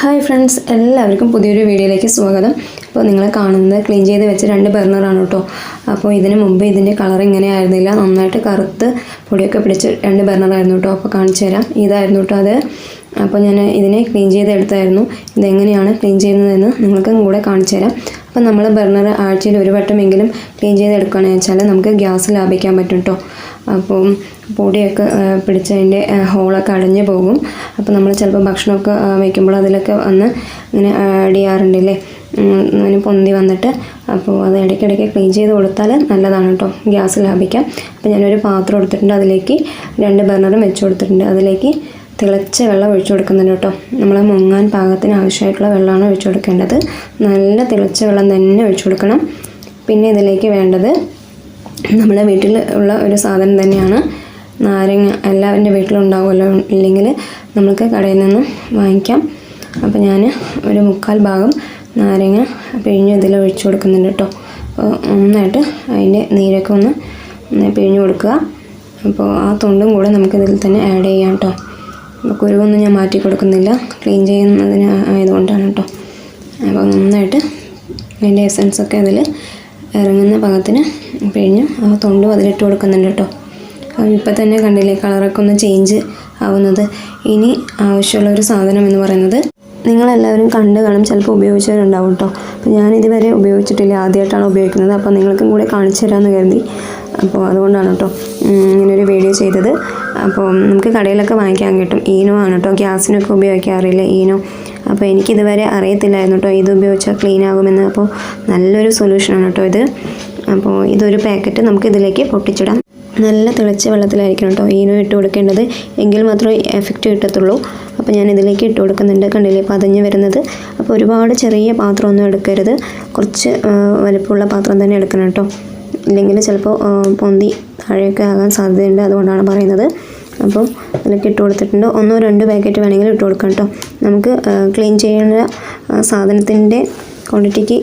Hi friends എല്ലാവർക്കും പുതിയൊരു വീഡിയോയിലേക്ക് സ്വാഗതം. അപ്പോൾ നിങ്ങൾ കാണുന്നത് ക്ലീൻ ചെയ്ത് വെച്ച രണ്ട് ബർണറാണ് കേട്ടോ. അപ്പോൾ ഇതിന് മുമ്പ് ഇതിന്റെ കളർ ഇങ്ങനെ ആയിരുന്നില്ല. നന്നായിട്ട് കറുത്ത് പൊടിയൊക്കെ പിടിച്ച് രണ്ട് ബർണറായിരുന്നു കേട്ടോ. അപ്പോൾ കാണിച്ചു തരാം. ഇതായിരുന്നു കേട്ടോ അത്. അപ്പോൾ ഞാൻ ഇതിനെ ക്ലീൻ ചെയ്തെടുത്തായിരുന്നു. ഇതെങ്ങനെയാണ് ക്ലീൻ ചെയ്യുന്നതെന്ന് നിങ്ങൾക്കും കൂടെ കാണിച്ചു തരാം. അപ്പോൾ നമ്മൾ ബർണർ ആഴ്ചയിൽ ഒരു വട്ടമെങ്കിലും ക്ലീൻ ചെയ്തെടുക്കുകയാണെന്ന് വെച്ചാൽ നമുക്ക് ഗ്യാസ് ലാഭിക്കാൻ പറ്റും കേട്ടോ അപ്പം പൊടിയൊക്കെ പിടിച്ചതിന്റെ ഹോളൊക്കെ അടഞ്ഞു പോകും. അപ്പോൾ നമ്മൾ ചിലപ്പോൾ ഭക്ഷണമൊക്കെ വയ്ക്കുമ്പോൾ അതിലൊക്കെ വന്ന് ഇങ്ങനെ അടിയാറുണ്ടല്ലേ അങ്ങനെ പൊന്തി വന്നിട്ട് അപ്പോൾ അത് ഇടയ്ക്കിടയ്ക്ക് ക്ലീൻ ചെയ്ത് കൊടുത്താൽ നല്ലതാണ് കേട്ടോ ഗ്യാസ് ലാഭിക്കാം അപ്പോൾ ഞാനൊരു പാത്രം എടുത്തിട്ടുണ്ട് അതിലേക്ക് രണ്ട് ബർണറും വെച്ച് കൊടുത്തിട്ടുണ്ട്. അതിലേക്ക് തിളച്ച വെള്ളം ഒഴിച്ചു കൊടുക്കുന്നുണ്ട് കേട്ടോ. നമ്മൾ മുങ്ങാൻ പാകത്തിന് ആവശ്യമായിട്ടുള്ള വെള്ളമാണ് ഒഴിച്ചു കൊടുക്കേണ്ടത്. നല്ല തിളച്ച വെള്ളം തന്നെ ഒഴിച്ചു കൊടുക്കണം. പിന്നെ ഇതിലേക്ക് വേണ്ടത് നമ്മുടെ വീട്ടിൽ ഉള്ള ഒരു സാധനം തന്നെയാണ്. നാരങ്ങ എല്ലാവരുടെ വീട്ടിലുണ്ടാവുമല്ലോ ഇല്ലെങ്കിൽ നമുക്ക് കടയിൽ നിന്നും വാങ്ങിക്കാം. അപ്പോൾ ഞാൻ ഒരു മുക്കാൽ ഭാഗം നാരങ്ങ പിഴിഞ്ഞ് ഇതിൽ ഒഴിച്ചു കൊടുക്കുന്നുണ്ട് കേട്ടോ. അപ്പോൾ ഒന്നായിട്ട് അതിന്റെ നീരൊക്കെ ഒന്ന് പിഴിഞ്ഞു കൊടുക്കുക. അപ്പോൾ ആ തൊണ്ടും കൂടെ നമുക്കിതിൽ തന്നെ ആഡ് ചെയ്യാം കേട്ടോ. കുരുവൊന്നും ഞാൻ മാറ്റി കൊടുക്കുന്നില്ല. ക്ലീൻ ചെയ്യുന്നതിന് ആയതുകൊണ്ടാണ് കേട്ടോ. അപ്പോൾ നന്നായിട്ട് അതിന്റെ എസൻസ് ഒക്കെ അതിൽ ഇറങ്ങുന്ന പാകത്തിന് പിഴിഞ്ഞ് ആ തൊണ്ടും അതിലിട്ട് കൊടുക്കുന്നുണ്ട് കേട്ടോ. ഇപ്പം തന്നെ കണ്ടില്ലേ കളറൊക്കെ ഒന്ന് ചേഞ്ച് ആവുന്നത്. ഇനി ആവശ്യമുള്ള ഒരു സാധനം എന്ന് പറയുന്നത് നിങ്ങളെല്ലാവരും കണ്ട് കാണും. ചിലപ്പോൾ ഉപയോഗിച്ചവരുണ്ടാവും കേട്ടോ അപ്പോൾ ഞാൻ ഇതുവരെ ഉപയോഗിച്ചിട്ടില്ല. ആദ്യമായിട്ടാണ് ഉപയോഗിക്കുന്നത്. അപ്പോൾ നിങ്ങൾക്കും കൂടെ കാണിച്ചു തരാമെന്ന് കരുതി. അപ്പോൾ അതുകൊണ്ടാണ് കേട്ടോ ഇങ്ങനൊരു വീഡിയോ ചെയ്തത്. അപ്പോൾ നമുക്ക് കടയിലൊക്കെ വാങ്ങിക്കാൻ കിട്ടും. ഈനോ ആണ് കേട്ടോ ഗ്യാസിനൊക്കെ ഉപയോഗിക്കാറില്ല ഈനോ? അപ്പോൾ എനിക്കിതുവരെ അറിയത്തില്ലായിരുന്നു കേട്ടോ ഇത് ഉപയോഗിച്ചാൽ ക്ലീൻ ആകുമെന്ന്. അപ്പോൾ നല്ലൊരു സൊല്യൂഷനാണ് കേട്ടോ ഇത്. അപ്പോൾ ഇതൊരു പാക്കറ്റ് നമുക്ക് ഇതിലേക്ക് പൊട്ടിച്ചിടാം. നല്ല തിളച്ച വെള്ളത്തിലായിരിക്കണം കേട്ടോ. ഈനോ ഇട്ട് കൊടുക്കേണ്ടത്. എങ്കിൽ മാത്രമേ എഫക്റ്റ് കിട്ടത്തുള്ളൂ. അപ്പോൾ ഞാൻ ഇതിലേക്ക് ഇട്ട് കൊടുക്കുന്നുണ്ട്. കണ്ടില്ലേ? പതഞ്ഞ് വരുന്നത്. അപ്പോൾ ഒരുപാട് ചെറിയ പാത്രമൊന്നും എടുക്കരുത്. കുറച്ച് വലുപ്പമുള്ള പാത്രം തന്നെ എടുക്കണം കേട്ടോ. ഇല്ലെങ്കിൽ ചിലപ്പോൾ പൊന്തി താഴെയൊക്കെ ആകാൻ സാധ്യതയുണ്ട് അതുകൊണ്ടാണ് പറയുന്നത്. അപ്പോൾ അതിലേക്ക് ഇട്ട് കൊടുത്തിട്ടുണ്ട്. ഒന്നോ രണ്ടോ പാക്കറ്റ് വേണമെങ്കിൽ ഇട്ട് കൊടുക്കാം കേട്ടോ. നമുക്ക് ക്ലീൻ ചെയ്യേണ്ട സാധനത്തിന്റെ ക്വാണ്ടിറ്റിക്ക്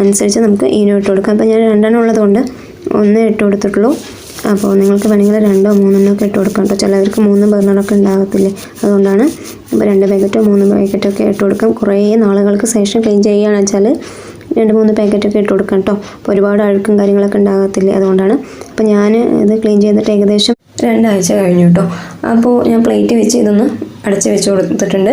അനുസരിച്ച് നമുക്ക് ഈനോ ഇട്ട് കൊടുക്കാം. അപ്പോൾ ഞാൻ രണ്ടെണ്ണം ഉള്ളതുകൊണ്ട് ഒന്നേ ഇട്ട് കൊടുത്തിട്ടുള്ളൂ. അപ്പോൾ നിങ്ങൾക്ക് വേണമെങ്കിൽ രണ്ടോ മൂന്നെണ്ണോ ഒക്കെ ഇട്ട് കൊടുക്കാം കേട്ടോ. ചിലവർക്ക് മൂന്ന് ബർണറൊക്കെ ഉണ്ടാകത്തില്ലേ? അതുകൊണ്ടാണ് അപ്പോൾ രണ്ട് പാക്കറ്റോ മൂന്ന് പാക്കറ്റോ ഒക്കെ ഇട്ട് കൊടുക്കാം. കുറേ നാളുകൾക്ക് ശേഷം ക്ലീൻ ചെയ്യുകയാണെന്ന് വെച്ചാൽ രണ്ട് മൂന്ന് പാക്കറ്റൊക്കെ ഇട്ട് കൊടുക്കാം കേട്ടോ. അപ്പോൾ ഒരുപാട് അഴുക്കും കാര്യങ്ങളൊക്കെ ഉണ്ടാകത്തില്ലേ? അതുകൊണ്ടാണ് അപ്പോൾ ഞാൻ ഇത് ക്ലീൻ ചെയ്തിട്ട് ഏകദേശം രണ്ടാഴ്ച കഴിഞ്ഞു കേട്ടോ. അപ്പോൾ ഞാൻ പ്ലേറ്റ് വെച്ച് ഇതൊന്ന് അടച്ച് വെച്ച് കൊടുത്തിട്ടുണ്ട്.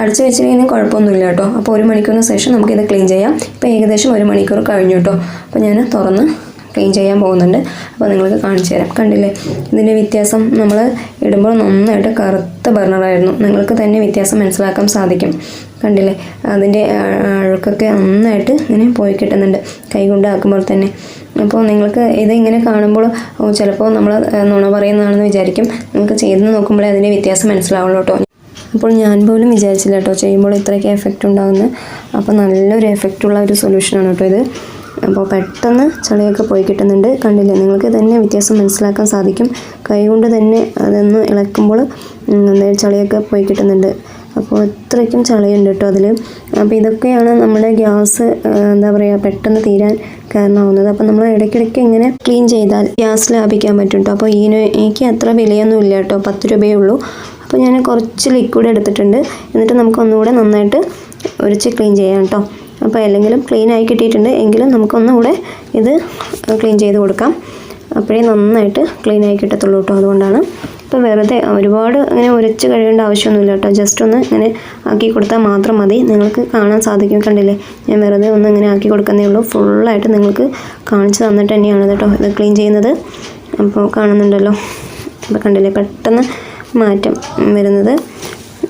അടച്ച് വെച്ച് കഴിഞ്ഞാൽ കുഴപ്പമൊന്നുമില്ല കേട്ടോ. അപ്പോൾ ഒരു മണിക്കൂറിന് ശേഷം നമുക്കിത് ക്ലീൻ ചെയ്യാം. ഇപ്പോൾ ഏകദേശം ഒരു മണിക്കൂർ കഴിഞ്ഞു കേട്ടോ. അപ്പോൾ ഞാൻ തുറന്ന് ക്ലീൻ ചെയ്യാൻ പോകുന്നുണ്ട്. അപ്പോൾ നിങ്ങൾക്ക് കാണിച്ചു തരാം. കണ്ടില്ലേ? ഇതിന്റെ വ്യത്യാസം നമ്മൾ ഇടുമ്പോൾ നന്നായിട്ട് കറുത്ത ബർണറായിരുന്നു നിങ്ങൾക്ക് തന്നെ വ്യത്യാസം മനസ്സിലാക്കാൻ സാധിക്കും. കണ്ടില്ലേ? അതിന്റെ അഴുക്കൊക്കെ നന്നായിട്ട് ഇങ്ങനെ പോയി കിട്ടുന്നുണ്ട്. കൈ കൊണ്ടാക്കുമ്പോൾ തന്നെ. അപ്പോൾ നിങ്ങൾക്ക് ഇത് ഇങ്ങനെ കാണുമ്പോൾ ചിലപ്പോൾ നമ്മൾ നുണ പറയുന്നതാണെന്ന് വിചാരിക്കും. നിങ്ങൾക്ക് ചെയ്ത് നോക്കുമ്പോഴേ അതിന്റെ വ്യത്യാസം മനസ്സിലാവുള്ളൂ കേട്ടോ. അപ്പോൾ ഞാൻ പോലും വിചാരിച്ചില്ല കേട്ടോ. ചെയ്യുമ്പോൾ ഇത്രയ്ക്ക് എഫക്റ്റ് ഉണ്ടാകുന്നത് അപ്പോൾ നല്ലൊരു എഫക്റ്റുള്ള ഒരു സൊല്യൂഷനാണ് കേട്ടോ ഇത്. അപ്പോൾ പെട്ടെന്ന് ചളിയൊക്കെ പോയി കിട്ടുന്നുണ്ട്. കണ്ടില്ലേ? നിങ്ങൾക്ക് തന്നെ വ്യത്യാസം മനസ്സിലാക്കാൻ സാധിക്കും. കൈകൊണ്ട് തന്നെ അതൊന്ന് ഇളക്കുമ്പോൾ ചളിയൊക്കെ പോയി കിട്ടുന്നുണ്ട്. അപ്പോൾ ഇത്രയ്ക്കും ചളിയുണ്ട് കേട്ടോ അതിൽ അപ്പോൾ ഇതൊക്കെയാണ് നമ്മുടെ ഗ്യാസ് എന്താ പറയുക പെട്ടെന്ന് തീരാൻ കാരണമാവുന്നത്. അപ്പോൾ നമ്മൾ ഇടയ്ക്കിടയ്ക്ക് ഇങ്ങനെ ക്ലീൻ ചെയ്താൽ ഗ്യാസ് ലാഭിക്കാൻ പറ്റും കേട്ടോ. അപ്പോൾ ഇതിന് എനിക്ക് അത്ര വിലയൊന്നും ഇല്ല കേട്ടോ. പത്ത് രൂപയേ ഉള്ളൂ. അപ്പോൾ ഞാൻ കുറച്ച് ലിക്വിഡ് എടുത്തിട്ടുണ്ട്. എന്നിട്ട് നമുക്ക് ഒന്നുകൂടെ നന്നായിട്ട് ഒരിച്ച് ക്ലീൻ ചെയ്യാം കേട്ടോ. അപ്പോൾ അല്ലെങ്കിലും ക്ലീൻ ആയി കിട്ടിയിട്ടുണ്ട് എങ്കിലും നമുക്കൊന്നുകൂടെ ഇത് ക്ലീൻ ചെയ്ത് കൊടുക്കാം. അപ്പോഴേ നന്നായിട്ട് ക്ലീൻ ആയി കിട്ടത്തുള്ളൂ കേട്ടോ അതുകൊണ്ടാണ്. ഇപ്പോൾ വെറുതെ ഒരുപാട് അങ്ങനെ ഉരച്ച് കഴിയേണ്ട ആവശ്യമൊന്നുമില്ല കേട്ടോ. ജസ്റ്റ് ഒന്ന് ഇങ്ങനെ ആക്കി കൊടുത്താൽ മാത്രം മതി. നിങ്ങൾക്ക് കാണാൻ സാധിക്കും കണ്ടില്ലേ? ഞാൻ വെറുതെ ഒന്ന് ഇങ്ങനെ ആക്കി കൊടുക്കുന്നേ ഉള്ളൂ. ഫുള്ളായിട്ട് നിങ്ങൾക്ക് കാണിച്ച് തന്നിട്ട് തന്നെയാണ് കേട്ടോ ഇത് ക്ലീൻ ചെയ്യുന്നത്. അപ്പോൾ കാണുന്നുണ്ടല്ലോ. അപ്പോൾ കണ്ടില്ലേ? പെട്ടെന്ന് മാറ്റം വരുന്നത്.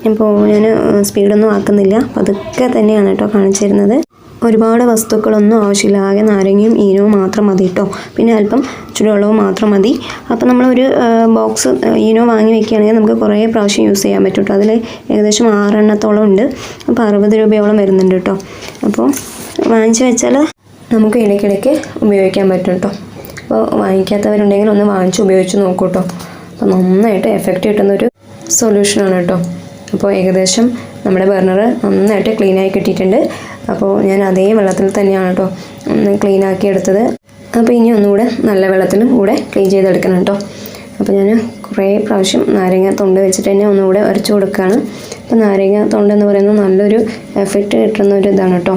ഇപ്പോൾ ഞാൻ സ്പീഡൊന്നും ആക്കുന്നില്ല. പതുക്കെ തന്നെയാണ് കേട്ടോ കാണിച്ചു തരുന്നത്. ഒരുപാട് വസ്തുക്കളൊന്നും ആവശ്യമില്ല ആകെ നാരങ്ങയും ഈനവും മാത്രം മതി കേട്ടോ. പിന്നെ അല്പം ചുടുവെള്ളവും മാത്രം മതി. അപ്പോൾ നമ്മളൊരു ബോക്സ് ഈനോ വാങ്ങി വെക്കുകയാണെങ്കിൽ നമുക്ക് കുറേ പ്രാവശ്യം യൂസ് ചെയ്യാൻ പറ്റും കേട്ടോ. അതിൽ ഏകദേശം ആറെണ്ണത്തോളം ഉണ്ട്. അപ്പോൾ അറുപത് രൂപയോളം വരുന്നുണ്ട് കേട്ടോ. അപ്പോൾ വാങ്ങിച്ച് വെച്ചാൽ നമുക്ക് ഇടയ്ക്കിടയ്ക്ക് ഉപയോഗിക്കാൻ പറ്റും കേട്ടോ. അപ്പോൾ വാങ്ങിക്കാത്തവരുണ്ടെങ്കിൽ ഒന്ന് വാങ്ങിച്ച് ഉപയോഗിച്ച് നോക്കൂ കേട്ടോ. അപ്പോൾ നന്നായിട്ട് എഫക്റ്റ് കിട്ടുന്നൊരു സൊല്യൂഷനാണ് കേട്ടോ. അപ്പോൾ ഏകദേശം നമ്മുടെ ബർണർ നന്നായിട്ട് ക്ലീൻ ആയി കിട്ടിയിട്ടുണ്ട്. അപ്പോൾ ഞാൻ അതേ വെള്ളത്തിൽ തന്നെയാണ് കേട്ടോ ഒന്ന് ക്ലീൻ ആക്കി എടുത്തത്. അപ്പോൾ ഇനി ഒന്നുകൂടെ നല്ല വെള്ളത്തിലും കൂടെ ക്ലീൻ ചെയ്തെടുക്കണം കേട്ടോ. അപ്പോൾ ഞാൻ കുറേ പ്രാവശ്യം നാരങ്ങ തൊണ്ട് വെച്ചിട്ട് തന്നെ ഒന്നുകൂടെ ഉരച്ചു കൊടുക്കുകയാണ്. അപ്പോൾ നാരങ്ങ തൊണ്ട് എന്ന് പറയുന്നത് നല്ലൊരു എഫക്റ്റ് കിട്ടുന്ന ഒരു ഇതാണ് കേട്ടോ.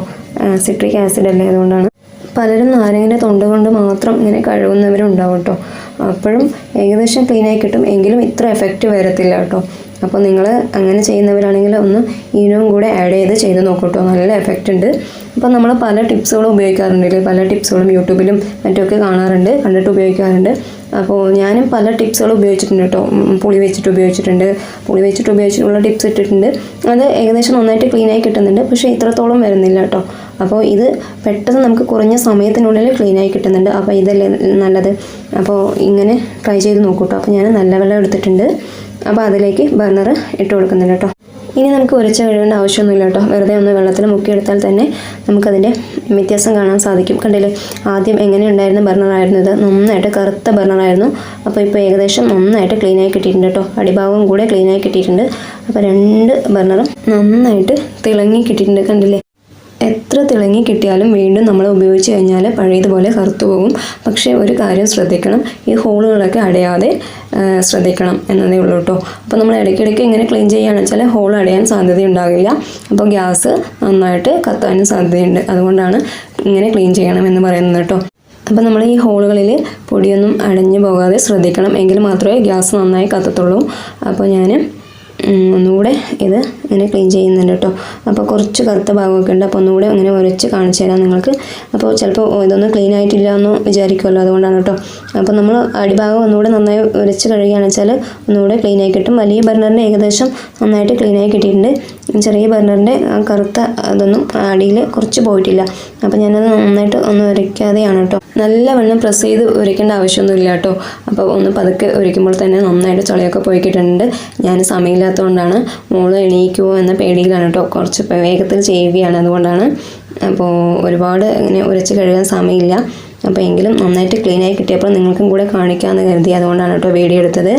സിട്രിക് ആസിഡ് അല്ലേ? അതുകൊണ്ടാണ്. പലരും നാരങ്ങയുടെ തൊണ്ട് കൊണ്ട് മാത്രം ഇങ്ങനെ കഴുകുന്നവരും ഉണ്ടാവും കേട്ടോ. അപ്പോഴും ഏകദേശം ക്ലീനായി കിട്ടും. എങ്കിലും ഇത്ര എഫക്റ്റ് വരത്തില്ല കേട്ടോ. അപ്പോൾ നിങ്ങൾ അങ്ങനെ ചെയ്യുന്നവരാണെങ്കിൽ ഒന്ന് ഈനവും കൂടെ ആഡ് ചെയ്ത് ചെയ്ത് നോക്കൂട്ടോ നല്ല എഫക്റ്റ് ഉണ്ട്. അപ്പോൾ നമ്മൾ പല ടിപ്സുകളും ഉപയോഗിക്കാറുണ്ട്. പല ടിപ്സുകളും യൂട്യൂബിലും മറ്റുമൊക്കെ കാണാറുണ്ട്. കണ്ടിട്ട് ഉപയോഗിക്കാറുണ്ട്. അപ്പോൾ ഞാനും പല ടിപ്സുകൾ ഉപയോഗിച്ചിട്ടുണ്ട് കേട്ടോ. പുളി വെച്ചിട്ട് ഉപയോഗിച്ചിട്ടുണ്ട്. പുളി വെച്ചിട്ട് ഉപയോഗിച്ചിട്ടുള്ള ടിപ്സ് ഇട്ടിട്ടുണ്ട്. അത് ഏകദേശം നന്നായിട്ട് ക്ലീനായി കിട്ടുന്നുണ്ട്. പക്ഷേ ഇത്രത്തോളം വരുന്നില്ല കേട്ടോ. അപ്പോൾ ഇത് പെട്ടെന്ന് നമുക്ക് കുറഞ്ഞ സമയത്തിനുള്ളിൽ ക്ലീനായി കിട്ടുന്നുണ്ട്. അപ്പോൾ ഇതല്ലേ നല്ലത്. അപ്പോൾ ഇങ്ങനെ ട്രൈ ചെയ്ത് നോക്കൂ കേട്ടോ. അപ്പോൾ ഞാൻ നല്ല വെള്ളം എടുത്തിട്ടുണ്ട്. അപ്പോൾ അതിലേക്ക് ബർണർ ഇട്ട് കൊടുക്കുന്നുണ്ട് കേട്ടോ. ഇനി നമുക്ക് ഉരച്ച് കഴുകേണ്ട ആവശ്യമൊന്നുമില്ല കേട്ടോ. വെറുതെ ഒന്ന് വെള്ളത്തിൽ മുക്കിയെടുത്താൽ തന്നെ നമുക്കതിന്റെ വ്യത്യാസം കാണാൻ സാധിക്കും. കണ്ടില്ലേ? ആദ്യം എങ്ങനെ ഉണ്ടായിരുന്ന ബർണറായിരുന്നു ഇത്? നന്നായിട്ട് കറുത്ത ബർണറായിരുന്നു അപ്പോൾ ഇപ്പോൾ ഏകദേശം നന്നായിട്ട് ക്ലീനായി കിട്ടിയിട്ടുണ്ട് കേട്ടോ. അടിഭാഗവും കൂടെ ക്ലീനായി കിട്ടിയിട്ടുണ്ട്. അപ്പോൾ രണ്ട് ബർണറും നന്നായിട്ട് തിളങ്ങി കിട്ടിയിട്ടുണ്ട്. കണ്ടില്ലേ? എത്ര തിളങ്ങി കിട്ടിയാലും വീണ്ടും നമ്മൾ ഉപയോഗിച്ച് കഴിഞ്ഞാൽ പഴയതുപോലെ കറുത്തു പോകും പക്ഷേ ഒരു കാര്യം ശ്രദ്ധിക്കണം. ഈ ഹോളുകളൊക്കെ അടയാതെ ശ്രദ്ധിക്കണം എന്നതേ ഉള്ളൂ കേട്ടോ അപ്പോൾ നമ്മൾ ഇടയ്ക്കിടയ്ക്ക് ഇങ്ങനെ ക്ലീൻ ചെയ്യുകയാണെന്ന് വെച്ചാൽ ഹോൾ അടയാൻ സാധ്യത സാധ്യതയുണ്ടാകില്ല. അപ്പോൾ ഗ്യാസ് നന്നായിട്ട് കത്താനും സാധ്യതയുണ്ട്. അതുകൊണ്ടാണ് ഇങ്ങനെ ക്ലീൻ ചെയ്യണം എന്ന് പറയുന്നത് കേട്ടോ അപ്പോൾ നമ്മൾ ഈ ഹോളുകളിൽ പൊടിയൊന്നും അടഞ്ഞു പോകാതെ ശ്രദ്ധിക്കണം. എങ്കിൽ മാത്രമേ ഗ്യാസ് നന്നായി കത്തത്തുള്ളൂ. അപ്പോൾ ഞാൻ ഒന്നുകൂടെ ഇത് ഇങ്ങനെ ക്ലീൻ ചെയ്യുന്നുണ്ട് കേട്ടോ അപ്പോൾ കുറച്ച് കറുത്ത ഭാഗമൊക്കെ ഉണ്ട്. അപ്പോൾ ഒന്നുകൂടെ അങ്ങനെ ഉരച്ച് കാണിച്ചു തരാം നിങ്ങൾക്ക്. അപ്പോൾ ചിലപ്പോൾ ഇതൊന്നും ക്ലീൻ ആയിട്ടില്ല എന്ന് വിചാരിക്കുമല്ലോ അതുകൊണ്ടാണ് കേട്ടോ അപ്പോൾ നമ്മൾ അടിഭാഗം ഒന്നുകൂടെ നന്നായി ഉരച്ച് കഴുകുകയാണെന്ന് വെച്ചാൽ ഒന്നുകൂടെ ക്ലീൻ ആയി കിട്ടും. വലിയ ബർണറിന്റെ ഏകദേശം നന്നായിട്ട് ക്ലീൻ കിട്ടിയിട്ടുണ്ട്. ചെറിയ ബർണറിന്റെ കറുത്ത അതൊന്നും അടിയിൽ കുറച്ച് പോയിട്ടില്ല. അപ്പോൾ ഞാനത് നന്നായിട്ട് ഒന്ന് ഉരയ്ക്കാതെയാണ് കേട്ടോ നല്ലവണ്ണം പ്രസ് ചെയ്ത് ഉരയ്ക്കേണ്ട ആവശ്യമൊന്നുമില്ല കേട്ടോ അപ്പോൾ ഒന്ന് പതുക്കെ ഉരയ്ക്കുമ്പോൾ തന്നെ നന്നായിട്ട് ചളിയൊക്കെ പോയി കിട്ടുന്നുണ്ട്. ഞാൻ സമയമില്ലാത്തതുകൊണ്ടാണ് മോൾ എണീക്കുമോ എന്ന പേടിയിലാണ് കേട്ടോ കുറച്ച് വേഗത്തിൽ ചെയ്യുകയാണ് അതുകൊണ്ടാണ്. അപ്പോൾ ഒരുപാട് ഇങ്ങനെ ഉരച്ച് കഴുകാൻ സമയമില്ല. അപ്പോൾ എങ്കിലും നന്നായിട്ട് ക്ലീനായി കിട്ടിയപ്പോൾ നിങ്ങൾക്കും കൂടെ കാണിക്കാമെന്ന് കരുതി അതുകൊണ്ടാണ് കേട്ടോ വീഡിയോ എടുത്തത്.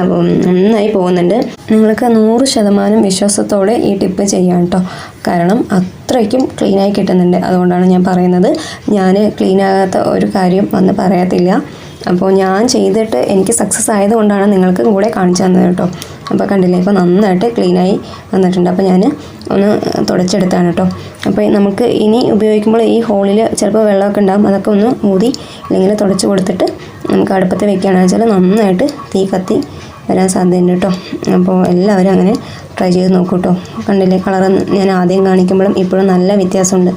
അപ്പം നന്നായി പോകുന്നുണ്ട്. നിങ്ങൾക്ക് നൂറ് ശതമാനം വിശ്വാസത്തോടെ ഈ ടിപ്പ് ചെയ്യാം കേട്ടോ കാരണം അത്രയ്ക്കും ക്ലീനായി കിട്ടുന്നുണ്ട് അതുകൊണ്ടാണ് ഞാൻ പറയുന്നത്. ഞാൻ ക്ലീൻ ആകാത്ത ഒരു കാര്യം വന്ന് പറയത്തില്ല. അപ്പോൾ ഞാൻ ചെയ്തിട്ട് എനിക്ക് സക്സസ് ആയതുകൊണ്ടാണ് നിങ്ങൾക്കും കൂടെ കാണിച്ചു തന്നത് കേട്ടോ അപ്പോൾ കണ്ടില്ലേ ഇപ്പോൾ നന്നായിട്ട് ക്ലീനായി വന്നിട്ടുണ്ട്. അപ്പോൾ ഞാൻ ഒന്ന് തുടച്ചെടുത്താണ് കേട്ടോ. അപ്പോൾ നമുക്ക് ഇനി ഉപയോഗിക്കുമ്പോൾ ഈ ഹോളിൽ ചിലപ്പോൾ വെള്ളമൊക്കെ ഉണ്ടാകും അതൊക്കെ ഒന്ന് ഊതി അല്ലെങ്കിൽ തുടച്ച് കൊടുത്തിട്ട് നമുക്ക് അടുപ്പത്ത് വെക്കുകയാണെന്ന് വെച്ചാൽ നന്നായിട്ട് തീ കത്തി വരാൻ സാധ്യതയുണ്ട് കേട്ടോ. അപ്പോൾ എല്ലാവരും അങ്ങനെ ട്രൈ ചെയ്ത് നോക്കൂ കേട്ടോ. കണ്ടില്ലേ? കളർ ഞാൻ ആദ്യം കാണിക്കുമ്പോഴും ഇപ്പോഴും നല്ല വ്യത്യാസമുണ്ട്.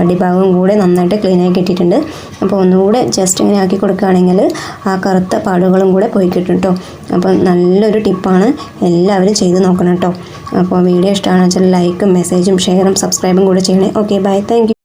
അടിഭാഗവും കൂടെ നന്നായിട്ട് ക്ലീനായി കിട്ടിയിട്ടുണ്ട്. അപ്പോൾ ഒന്നുകൂടെ ജസ്റ്റ് ഇങ്ങനെ ആക്കി കൊടുക്കുകയാണെങ്കിൽ ആ കറുത്ത പാടുകളും കൂടെ പോയി കിട്ടും കേട്ടോ. അപ്പോൾ നല്ലൊരു ടിപ്പാണ് എല്ലാവരും ചെയ്ത് നോക്കണം കേട്ടോ. അപ്പോൾ വീഡിയോ ഇഷ്ടമാണെന്ന് വെച്ചാൽ ലൈക്കും മെസ്സേജും ഷെയറും സബ്സ്ക്രൈബും കൂടെ ചെയ്യണേ. Okay bye thank